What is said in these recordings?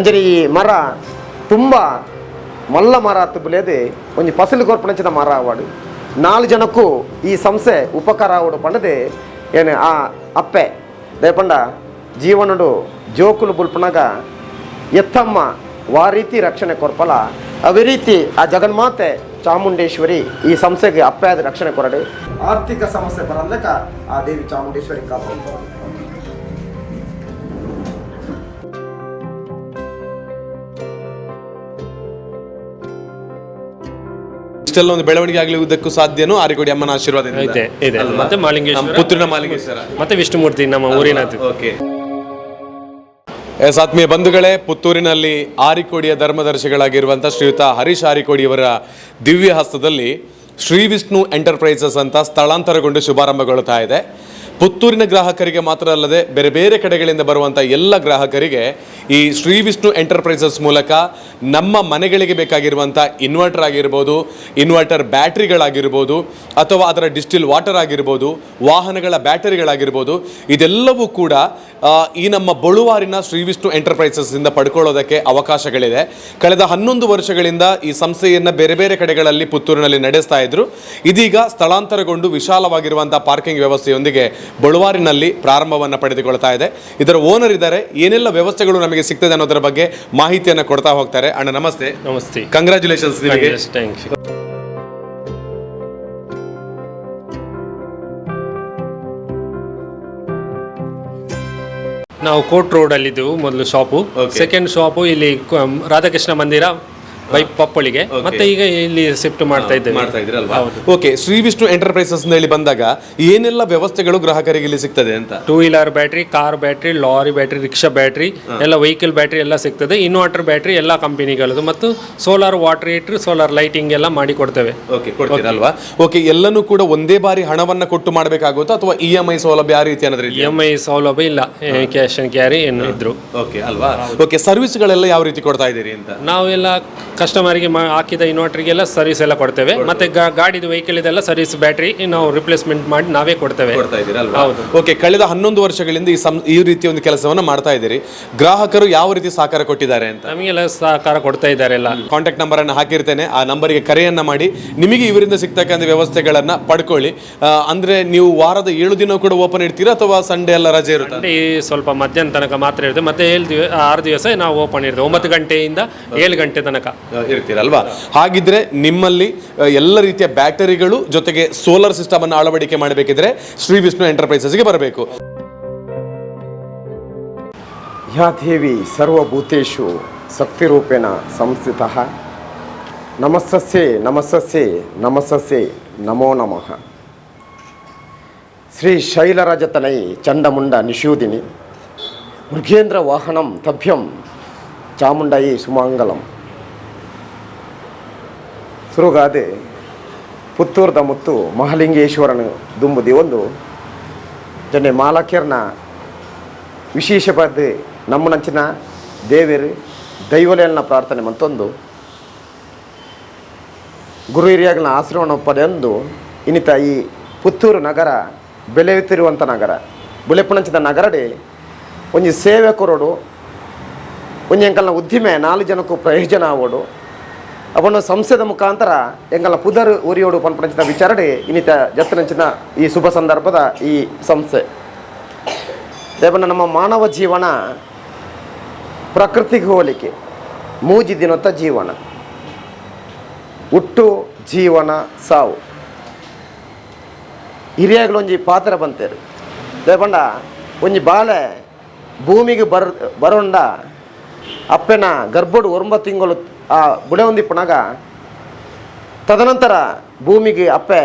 ಅಂಜರಿ ಈ ಮರ ತುಂಬ ಮಲ್ಲ ಮರ ತುಂಬಲೇದೆ ಒಂದು ಫಸಲು ಕೊರ್ಪಣಿಸಿದ ಮರ ಆವಾಡು ನಾಲ್ಕು ಜನಕ್ಕೂ ಈ ಸಂಸ್ಥೆ ಉಪಕಾರ ಆವಡು ಪಂಡದೆ ಏನು, ಆ ಅಪ್ಪೆ, ದಯಪಂಡ, ಜೀವನಡು ಜೋಕುಲು ಬುಲ್ಪನಾಗ ಎತ್ತಮ್ಮ ವಾ ರೀತಿ ರಕ್ಷಣೆ ಕೊರ್ಪಲ. ಅವೇ ರೀತಿ ಆ ಜಗನ್ಮಾತೆ ಚಾಮುಂಡೇಶ್ವರಿ ಈ ಸಂಸ್ಥೆಗೆ ಅಪ್ಪೆ ಆದ ರಕ್ಷಣೆ ಕೊರಡೆ. ಆರ್ಥಿಕ ಸಮಸ್ಯೆ ಬರಲ್ಲಕ ಆ ದೇವಿ ಚಾಮುಂಡೇಶ್ವರಿ ಕಾಪಾಡ್ತಾರೆ ಇಷ್ಟೆಲ್ಲ ಒಂದು ಬೆಳವಣಿಗೆ ಆಗಲಿರುವುದಕ್ಕೂ ಸಾಧ್ಯನೂ ಆರಿಕೋಡಿ ಅಮ್ಮನ ಆಶೀರ್ವಾದ ಇದೆ. ಇದೆ ಮತ್ತೆ ಮಾಲಿಂಗೇಶ್ವರ ಪುತ್ರಿನ ಮಾಲಿಂಗೇಶ್ವರ ಮತ್ತೆ ವಿಷ್ಣುಮೂರ್ತಿ ನಮ್ಮ ಊರಿನ ಓಕೆ. ಎಸ್ ಆತ್ಮೀಯ ಬಂಧುಗಳೇ ಪುತ್ತೂರಿನಲ್ಲಿ ಆರಿಕೋಡಿಯ ಧರ್ಮದರ್ಶಿಗಳಾಗಿರುವಂಥ ಶ್ರೀಯುತ ಹರೀಶ್ ಆರಿಕೋಡಿಯವರ ದಿವ್ಯ ಹಸ್ತದಲ್ಲಿ ಶ್ರೀ ವಿಷ್ಣು ಎಂಟರ್ಪ್ರೈಸಸ್ ಅಂತ ಸ್ಥಳಾಂತರಗೊಂಡು ಶುಭಾರಂಭಗೊಳ್ತಾ ಇದೆ. ಪುತ್ತೂರಿನ ಗ್ರಾಹಕರಿಗೆ ಮಾತ್ರ ಅಲ್ಲದೆ ಬೇರೆ ಬೇರೆ ಕಡೆಗಳಿಂದ ಬರುವಂಥ ಎಲ್ಲ ಗ್ರಾಹಕರಿಗೆ ಈ ಶ್ರೀ ವಿಷ್ಣು ಎಂಟರ್ಪ್ರೈಸಸ್ ಮೂಲಕ ನಮ್ಮ ಮನೆಗಳಿಗೆ ಬೇಕಾಗಿರುವಂಥ ಇನ್ವರ್ಟರ್ ಆಗಿರ್ಬೋದು ಇನ್ವರ್ಟರ್ ಬ್ಯಾಟ್ರಿಗಳಾಗಿರ್ಬೋದು, ಅಥವಾ ಅದರ ಡಿಸ್ಟಿಲ್ ವಾಟರ್ ಆಗಿರ್ಬೋದು, ವಾಹನಗಳ ಬ್ಯಾಟರಿಗಳಾಗಿರ್ಬೋದು, ಇದೆಲ್ಲವೂ ಕೂಡ ಈ ನಮ್ಮ ಬಳುವಾರಿನ ಶ್ರೀ ವಿಷ್ಣು ಎಂಟರ್ಪ್ರೈಸಸ್ನಿಂದ ಪಡ್ಕೊಳ್ಳೋದಕ್ಕೆ ಅವಕಾಶಗಳಿದೆ. ಕಳೆದ ಹನ್ನೊಂದು ವರ್ಷಗಳಿಂದ ಈ ಸಂಸ್ಥೆಯನ್ನು ಬೇರೆ ಬೇರೆ ಕಡೆಗಳಲ್ಲಿ ಪುತ್ತೂರಿನಲ್ಲಿ ನಡೆಸ್ತಾ ಇದ್ರು. ಇದೀಗ ಸ್ಥಳಾಂತರಗೊಂಡು ವಿಶಾಲವಾಗಿರುವಂಥ ಪಾರ್ಕಿಂಗ್ ವ್ಯವಸ್ಥೆಯೊಂದಿಗೆ ಬಳುವಾರಿನಲ್ಲಿ ಪ್ರಾರಂಭವನ್ನು ಪಡೆದುಕೊಳ್ತಾ ಇದೆ. ಇದರ ಓನರ್ ಇದ್ದಾರೆ. ಏನೆಲ್ಲ ವ್ಯವಸ್ಥೆಗಳು ನಮಗೆ ಸಿಗ್ತದೆ ಅನ್ನೋದರ ಬಗ್ಗೆ ಮಾಹಿತಿಯನ್ನು ಕೊಡ್ತಾ ಹೋಗ್ತಾರೆ. ಅಣ್ಣ ನಮಸ್ತೆ. ನಮಸ್ತೆ. ಕಂಗ್ರ್ಯಾಚುಲೇಷನ್ಸ್ ನಿಮಗೆ. ಥ್ಯಾಂಕ್ ಯು ನಾವು ಕೋಟ್ ರೋಡ್ ಅಲ್ಲಿ ಇದ್ದೆವು ಮೊದಲು ಶಾಪು. ಸೆಕೆಂಡ್ ಶಾಪು ಇಲ್ಲಿ ರಾಧಾಕೃಷ್ಣ ಮಂದಿರ. ಬೈ ಪಪ್ಪಳಿಗೆ. ಮತ್ತೆ ಈಗ ಇಲ್ಲಿ ಶಿಫ್ಟ್ ಮಾಡ್ತಾ ಇದ್ದೇವೆ. ಮಾಡ್ತಾ ಇದ್ರಲ್ವಾ ಓಕೆ ಶ್ರೀ ವಿಷ್ಣು ಎಂಟರ್ಪ್ರೈಸಸ್ ಹೇಳಿ ಬಂದಾಗ ಏನೆಲ್ಲ ವ್ಯವಸ್ಥೆಗಳು ಗ್ರಾಹಕರಿಗೆ ಇಲ್ಲಿ ಸಿಗ್ತದೆ ಅಂತ? Two wheeler battery car battery lorry battery rickshaw battery ಎಲ್ಲ ವೆಹಿಕಲ್ ಬ್ಯಾಟ್ರಿ ಎಲ್ಲ ಸಿಗ್ತದೆ. ಇನ್ವರ್ಟರ್ ಬ್ಯಾಟ್ರಿ ಎಲ್ಲ ಕಂಪನಿಗಳದು ಮತ್ತು solar water heater solar lighting ಎಲ್ಲ ಮಾಡಿ ಕೊಡ್ತೇವೆ. ಓಕೆ ಕೊಡ್ತೀರಲ್ವಾ ಓಕೆ ಎಲ್ಲನೂ ಕೂಡ ಒಂದೇ ಬಾರಿ ಹಣವನ್ನ ಕೊಟ್ಟು ಮಾಡಬೇಕಾಗುತ್ತಾ? ಅಥವಾ ಇ ಎಂ ಐ ಸೌಲಭ್ಯ ಆ ರೀತಿ ಏನಾದ್ರೂ ಇ ಎಂ ಐ ಸೌಲಭ್ಯ ಇಲ್ಲ. ಕ್ಯಾಶ್ ಅಂಡ್ ಕ್ಯಾರಿ ಏನು ಇದ್ರು. ಓಕೆ ಅಲ್ವಾ? ಓಕೆ ಸರ್ವಿಸ್ಗಳೆಲ್ಲ ಯಾವ ರೀತಿ ಕೊಡ್ತಾ ಇದ್ದೀರಿ ಅಂತ? ನಾವೆಲ್ಲ ಕಸ್ಟಮರ್ಗೆ ಹಾಕಿದ ಇನ್ವರ್ಟರ್ಗೆಲ್ಲ ಸರ್ವಿಸ್ ಎಲ್ಲ ಕೊಡ್ತೇವೆ. ಮತ್ತೆ ಗಾ- ಗಾಡಿದು ವೆಹಿಕಲ್ ಇದೆಲ್ಲ ಸರ್ವಿಸ್ ಬ್ಯಾಟ್ರಿ ನಾವು ರಿಪ್ಲೇಸ್ಮೆಂಟ್ ಮಾಡಿ ನಾವೇ ಕೊಡ್ತೇವೆ. ಕೊಡ್ತಾ ಇದ್ದೀರಲ್ವಾ ಹೌದು. ಓಕೆ ಕಳೆದ ಹನ್ನೊಂದು ವರ್ಷಗಳಿಂದ ಈ ಸಂ ಈ ರೀತಿಯ ಒಂದು ಕೆಲಸವನ್ನು ಮಾಡ್ತಾ ಇದ್ದೀರಿ. ಗ್ರಾಹಕರು ಯಾವ ರೀತಿ ಸಹಕಾರ ಕೊಟ್ಟಿದ್ದಾರೆ ಅಂತ? ನಮಗೆಲ್ಲ ಸಹಕಾರ ಕೊಡ್ತಾ ಇದ್ದಾರೆ ಎಲ್ಲ. ಕಾಂಟ್ಯಾಕ್ಟ್ ನಂಬರನ್ನು ಹಾಕಿರ್ತೇನೆ. ಆ ನಂಬರಿಗೆ ಕರೆಯನ್ನು ಮಾಡಿ. ನಿಮಗೆ ಇವರಿಂದ ಸಿಗ್ತಕ್ಕಂಥ ವ್ಯವಸ್ಥೆಗಳನ್ನು ಪಡ್ಕೊಳ್ಳಿ. ಅಂದರೆ ಅಂದ್ರೆ ನೀವು ವಾರದ ಏಳು ದಿನ ಕೂಡ ಓಪನ್ ಇಡ್ತೀರಾ ಅಥವಾ ಸಂಡೇ ಎಲ್ಲ ರಜೆ ಇರುತ್ತೆ? ಈ ಸ್ವಲ್ಪ ಮಧ್ಯಾಹ್ನ ತನಕ ಮಾತ್ರ ಇರುತ್ತೆ. ಮತ್ತೆ ಏಳು ದಿವಸ ಆರು ದಿವಸ ನಾವು ಓಪನ್ ಇರ್ತೇವೆ. ಒಂಬತ್ತು ಗಂಟೆಯಿಂದ ಏಳು ಗಂಟೆ ತನಕ. ಇರ್ತೀರಲ್ವಾ? ಹಾಗಿದ್ರೆ ನಿಮ್ಮಲ್ಲಿ ಎಲ್ಲ ರೀತಿಯ ಬ್ಯಾಟರಿಗಳು ಜೊತೆಗೆ ಸೋಲಾರ್ ಸಿಸ್ಟಮ್ ಅನ್ನು ಅಳವಡಿಕೆ ಮಾಡಬೇಕಿದ್ರೆ ಶ್ರೀ ವಿಷ್ಣು ಎಂಟರ್ಪ್ರೈಸಸ್ಗೆ ಬರಬೇಕು. ಯಾ ದೇವಿ ಸರ್ವಭೂತೇಷು ಶಕ್ತಿರೂಪೇಣ ಸಂಸ್ಥಿತ. ನಮಸ್ಸಸ್ಯೆ ನಮಸ್ಸಸ್ಯೆ ನಮಸ್ಸಸ್ಯೆ ನಮೋ ನಮಃ. ಶ್ರೀ ಶೈಲರಾಜತನೈ ಚಂಡಮುಂಡ ನಿಷೂದಿನಿ. ಮೃಗೇಂದ್ರ ವಾಹನಂ ತಭ್ಯಂ ಚಾಮುಂಡಯಿ ಸುಮಾಂಗಲಂ. ಸುರುಗಾದೆ ಪುತ್ತೂರ್ದ ಮುತ್ತು ಮಹಾಲಿಂಗೇಶ್ವರನ ದುಂಬುದಿ ಒಂದು. ಜೊನ್ನೆ ಮಾಲಕ್ಯರ್ನ ವಿಶೇಷವಾದ ನಮ್ಮನಂಚಿನ ದೇವೇರು ದೈವಲೆಯನ್ನ ಪ್ರಾರ್ಥನೆ ಮತ್ತೊಂದು. ಗುರು ಹಿರಿಯಗಳ ಆಶ್ರವಣ ಪಡೆಯೊಂದು ಇನ್ನಿತ ಈ ಪುತ್ತೂರು ನಗರ ಬೆಲೆಯುತ್ತಿರುವಂಥ ನಗರ. ಬುಲೆಪುಣಂಚಿದ ನಗರಡೆ ಒಂಜಿ ಸೇವೆ ಕೊರೋಡು ಒಂಜಿ ಅಂಕಲ್ನ ಉದ್ದಿಮೆ ನಾಲ್ಕು ಜನಕ್ಕೂ ಪ್ರಯೋಜನ ಆವೋಡು. ಅವನು ಸಂಸ್ಥೆದ ಮುಖಾಂತರ ಎಂಗಲ ಪುದರ್ ಉರಿಯೋಡು ಪನ್ಪಣಂಚಿನ ವಿಚಾರಣೆ ಇನ್ನಿತ ಜತ್ತನಂಚಿನ ಈ ಶುಭ ಸಂದರ್ಭದ ಈ ಸಂಸ್ಥೆ ದೇವನ ನಮ್ಮ ಮಾನವ ಜೀವನ ಪ್ರಕೃತಿಗೆ ಹೋಲಿಕೆ, ಮೂಜಿ ದಿನೊತ್ತ ಜೀವನ, ಹುಟ್ಟು ಜೀವನ ಸಾವು. ಹಿರಿಯಾಗಲೊಂಜಿ ಪಾತ್ರ ಬಂತೇರು. ದೇವಣ್ಣ, ಒಂಜಿ ಬಾಲೆ ಭೂಮಿಗೆ ಬರ್, ಬರೋಂಡ ಅಪ್ಪೆನ ಗರ್ಭಡು ಒಂಬ ತಿಂಗಳು, ಆ ಬುಡೆ ಹೊಂದಿಪ್ಪನಾಗ ತದನಂತರ ಭೂಮಿಗೆ ಅಪ್ಪೆ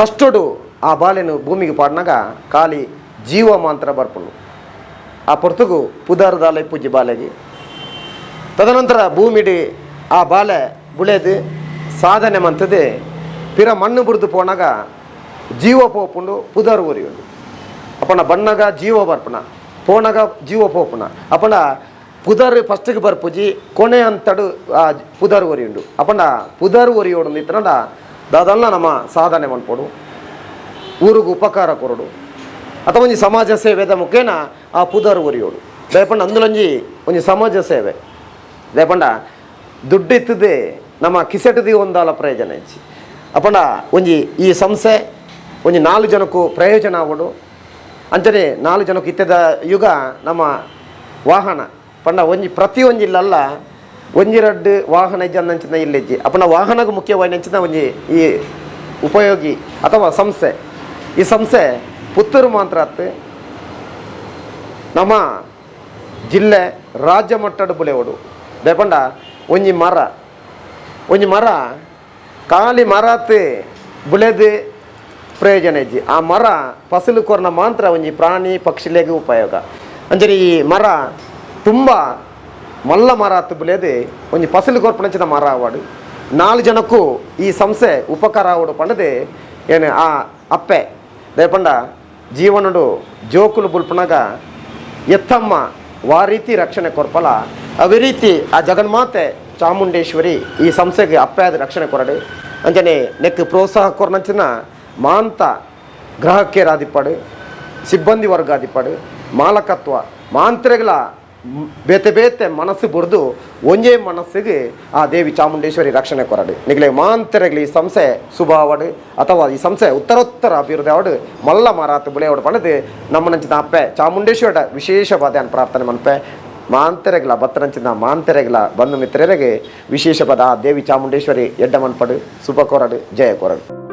ಕಷ್ಟಡು ಆ ಬಾಲೆನು ಭೂಮಿಗೆ ಪಾಡಿನಾಗ ಖಾಲಿ ಜೀವ ಮಾಂತ್ರ ಬರ್ಪಳು. ಆ ಪೊರ್ತುಗು ಪುದಾರದಾಲೆ ಪೂಜೆ ಬಾಲೆಗೆ ತದನಂತರ ಭೂಮಿಡಿ ಆ ಬಾಲೆ ಬುಳೆದು ಸಾಧನೆ ಮಂತದೆ ಪಿರ ಮಣ್ಣು ಬುರಿದು ಪೋನಾಗ ಜೀವ ಪೋಪುಂಡು ಪುದರ್ ಉರಿಯುಂಡು ಅಪ್ಪನ ಬಣ್ಣಗ ಜೀವ ಬರ್ಪಣ ಪೋನಾಗ ಜೀವ ಪೋಪುನ ಅಪ್ಪನ ಪುದರ್ ಫಸ್ಟ್ಗೆ ಬರ್ಪುಜಿ ಕೊನೆ ಅಂತಡು, ಆ, ಪುದರ್ ಒರಿಯುಂಡು. ಅಪ್ಪನ ಪುದರ್ ಒರಿಯೋಡು ನಿತ್ತನಡ ದಾದಲ್ಲ ನಮ್ಮ ಸಾಧನೆ ಮಾಡ್ಕೊಡು ಊರಿಗೆ ಉಪಕಾರ ಕೊರಡು. ಅಥವಾ ಒಂಜಿ ಸಮಾಜ ಸೇವೆದ ಮುಖೇನ ಆ ಪುದರ್ ಒರಿಯೋಡು. ದಯಪಂಡ ಅಂದುಲಂಜಿ ಒಂಜಿ ಸಮಾಜ ಸೇವೆ. ದಯಪಂಡ ದುಡ್ಡು ಇತ್ತದೆ ನಮ್ಮ ಕಿಸೆಟದಿ ಒಂದಾಲ ಪ್ರಯೋಜನ ಹೆಚ್ಚಿ ಅಪ್ಪಂಡ ಒಂಜಿ ಈ ಸಂಸ್ಥೆ ಒಂಜಿ ನಾಲ್ಕು ಜನಕ್ಕೂ ಪ್ರಯೋಜನ ಆಗೋಡು ಅಂಚನೆ ನಾಲ್ಕು ಜನಕ್ಕೆ ಇತ್ತದ ಯುಗ ನಮ್ಮ ವಾಹನ. ಪಂಡ ಒಂಜಿ ಪ್ರತಿ ಒಂಜಿಲ್ಲಲ್ಲ ಒಂಜಿ ರಡ್ಡು ವಾಹನ ಇಜ್ಜಂದಂಚಿನ ಇಲ್ಲಿಜ್ಜಿ. ಅಪ್ಪನ ವಾಹನಗೂ ಮುಖ್ಯವಾಯಿನಂಚಿನ ಒಂಜಿ ಈ ಉಪಯೋಗಿ ಅಥವಾ ಸಂಸ್ಥೆ. ಈ ಸಂಸ್ಥೆ ಪುತ್ತೂರು ಮಾತ್ರ ನಮ್ಮ ಜಿಲ್ಲೆ ರಾಜ್ಯ ಮಟ್ಟದ ಬುಲೆವಡು. ದೇಪಂಡ ಒಂಜಿ ಮರ. ಒಂಜಿ ಮರ, ಖಾಲಿ ಮರತ್ ಬುಲೆದು ಪ್ರಯೋಜನ ಇಜ್ಜಿ. ಆ ಮರ ಫಸಲು ಕೊರ್ನ ಮಾತ್ರ ಒಂಜಿ ಪ್ರಾಣಿ ಪಕ್ಷಿಲೆಗೆ ಉಪಯೋಗ. ಅಂದರೆ ಈ ಮರ ತುಂಬ ಮಲ್ಲ ಮರ ಹತ್ತು ಬುಲೆದು ಒಂಜಿ ಫಸಲು ಕೊರ್ಪಣಂಚಿನ ಮರ ಆವಾಡು ನಾಲ್ಕು ಜನಕ್ಕೂ ಈ ಸಂಸ್ಥೆ ಉಪಕಾರ ಪಂಡದೆ ಏನು ಆ ಅಪ್ಪೆ ದೇಪಂಡ ಜೀವನಡು ಜೋಕುಲು ಬುಲ್ಪನಗ ಎತ್ತಮ್ಮ ವಾ ರೀತಿ ರಕ್ಷಣೆ ಕೊರ್ಪಲ. ಅವೇ ರೀತಿ ಆ ಜಗನ್ಮಾತೆ ಚಾಮುಂಡೇಶ್ವರಿ ಈ ಸಂಸ್ಥೆಗೆ ಅಪ್ಪಾದ ರಕ್ಷಣೆ ಕೊರಡು. ಅಂಜನೆ ನೆಕ್ ಪ್ರೋತ್ಸಾಹ ಕೊರ್ನಂಚಿನ ಮಾಂತ ಗ್ರಹಕ್ಕೆ ರಾಧಿಪಾಡು ಸಿಬ್ಬಂದಿ ವರ್ಗ ಆದಿಪಾಡು ಮಾಲಕತ್ವ, ಮಾಂತ್ರೆಗಳ ಬೇತೆ ಬೇತೆ ಮನಸ್ಸು ಬುರಿದು ಒಂಜೇ ಮನಸ್ಸಿಗೆ ಆ ದೇವಿ ಚಾಮುಂಡೇಶ್ವರಿ ರಕ್ಷಣೆ ಕೊರಡು. ನಿಗಲೆ ಮಾಂತ್ರೆಗಳು ಈ ಸಂಸ್ಥೆ ಶುಭ ಆವಡು ಅಥವಾ ಈ ಸಂಸ್ಥೆ ಉತ್ತರೋತ್ತರ ಅಭಿವೃದ್ಧಿ ಅವಡು ಮಲ್ಲ ಮಾರಾತ ಬುಳೆಯವಡು ಪಣದು ನಮ್ಮನಂಚಿನ ಅಪ್ಪೆ ಚಾಮುಂಡೇಶ್ವರ ವಿಶೇಷವಾದ ಪ್ರಾರ್ಥನೆ ಮನ್ಪೆ. ಭತ್ತ ನಂಚಿನ ಮಾಂತೆರೆಗಳ ಬಂಧು ಮಿತ್ರರಿಗೆ ವಿಶೇಷವಾದ ಆ ದೇವಿ ಚಾಮುಂಡೇಶ್ವರಿ ಎಡ್ಡ ಮನ್ಪಡು ಶುಭ ಕೊರಡು, ಜಯ ಕೊರಡು.